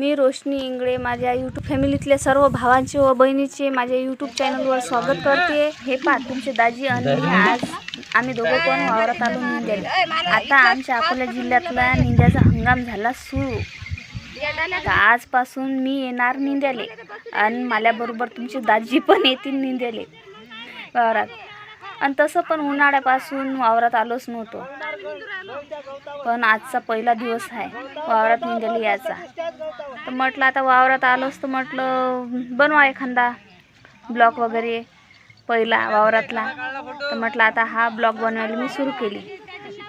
मी रोशनी इंगळे माझ्या यूट्यूब फॅमिलीतल्या सर्व भावांचे व बहिणीचे माझ्या यूट्यूब चॅनलवर स्वागत करते. हे पा तुमचे दाजी आणि मी आज आम्ही दोघं पण वावरात आलो निंद्याला. आता आमच्या अकोला जिल्ह्यातला निंद्याचा हंगाम झाला सुरू. तर आजपासून मी येणार निंद्याले आणि माझ्याबरोबर तुमचे दाजी पण येतील निंद्याले. वावरात. आणि तसं पण उन्हाळ्यापासून वावरात आलोच नव्हतो. पण आजचा पहिला दिवस आहे. वावरात निघाली यायचा तर म्हटलं आता वावरात आलोच तर म्हटलं बनवा एखादा ब्लॉक वगैरे पहिला वावरातला. तर म्हटलं आता हा ब्लॉक बनवायला मी सुरू केली.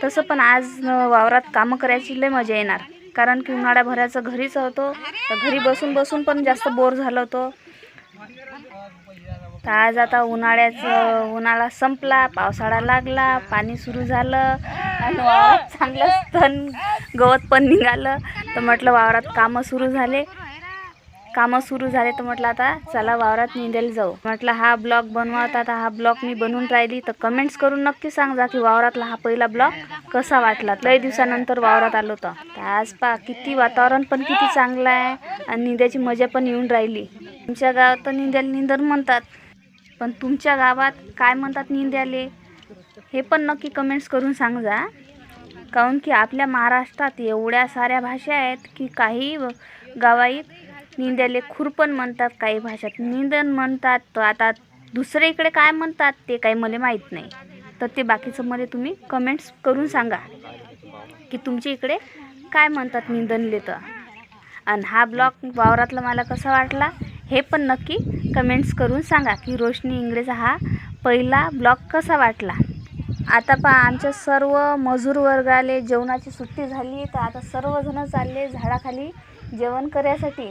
तसं पण आज वावरात कामं करायची लय मजा येणार. कारण की उन्हाळ्याभराचं घरीच होतो. तर घरी बसून बसून पण जास्त बोर झालं होतं. तर आज आता उन्हाळ्याचं उन्हाळा संपला पावसाळा लागला पाणी सुरू झालं. आणि वावरात चांगलं तण गवत पण निघालं. तर म्हटलं वावरात कामं सुरू झाले. कामं सुरू झाले तर म्हटलं आता चला वावरात निंदायला जाऊ. म्हटलं हा ब्लॉग बनवत आता हा ब्लॉग मी बनवून राहिली. तर कमेंट्स करून नक्की सांगा की वावरातला हा पहिला ब्लॉग कसा वाटला. लय दिवसानंतर वावरात आलो तर. तर आज पा किती वातावरण पण किती चांगलं आहे. आणि निंद्याची मजा पण येऊन राहिली. तुमच्या गावात तर निंद्याला निंदर म्हणतात. पण तुमच्या गावात काय म्हणतात निंद्याले? हे पण नक्की कमेंट्स करून सांगा. काऊन की आपल्या महाराष्ट्रात एवढ्या साऱ्या भाषा आहेत की काही गावाईत गावात निंद्याले खुरपण म्हणतात काही भाषात निंदन म्हणतात. तर आता दुसरे इकडे काय म्हणतात ते काही मला माहीत नाही. तर ते बाकीचं मला तुम्ही कमेंट्स करून सांगा. की तुमच्या इकडे काय म्हणतात निंदनले तर? आणि हा ब्लॉग वावरातला मला कसा वाटला? हे पण नक्की कमेंट्स करून सांगा की रोशनी इंग्रज हा पहिला ब्लॉग कसा वाटला? आता पहा आमच्या सर्व मजूर वर्गाले जेवणाची सुट्टी झाली तर आता सर्वजण चालले झाडाखाली जेवण करायसाठी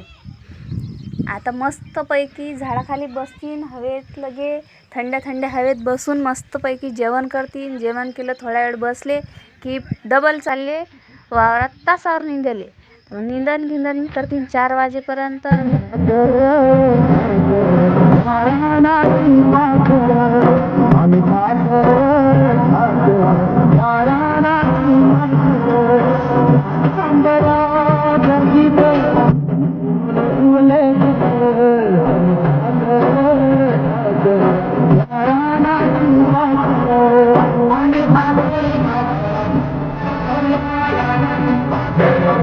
आता मस्तपैकी झाडाखाली बसतील हवेत लगे थंड्या थंड्या हवेत बसून मस्तपैकी जेवण करतील. जेवण केलं थोडा वेळ बसले की डबल चालले वावरात तासावर निंदले. निंदन गिंदन तीन चार वाजेपर्यंत.